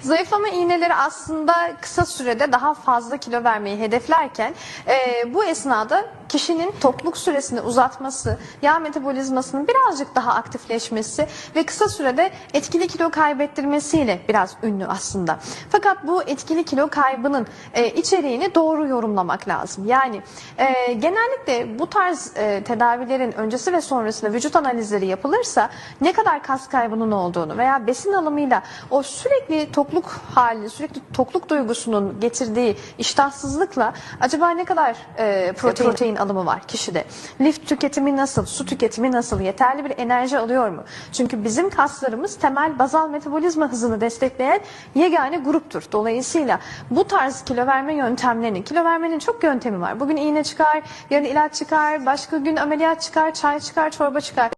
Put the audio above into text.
Zayıflama iğneleri aslında kısa sürede daha fazla kilo vermeyi hedeflerken e, bu esnada kişinin tokluk süresini uzatması, yağ metabolizmasının birazcık daha aktifleşmesi ve kısa sürede etkili kilo kaybettirmesiyle biraz ünlü aslında. Fakat bu etkili kilo kaybının e, içeriğini doğru yorumlamak lazım. Yani e, genellikle bu tarz e, tedavilerin öncesi ve sonrasında vücut analizleri yapılırsa ne kadar kas kaybının olduğunu veya besin alımıyla o sürekli tokluk hali, sürekli tokluk duygusunun getirdiği iştahsızlıkla acaba ne kadar e, protein, protein alımı var kişide? Lif tüketimi nasıl? Su tüketimi nasıl? Yeterli bir enerji alıyor mu? Çünkü bizim kaslarımız temel bazal metabolizma hızını destekleyen yegane gruptur. Dolayısıyla bu tarz kilo verme yöntemlerini, kilo vermenin çok yöntemi var. Bugün iğne çıkar, yarın ilaç çıkar, başka gün ameliyat çıkar, çay çıkar, çorba çıkar.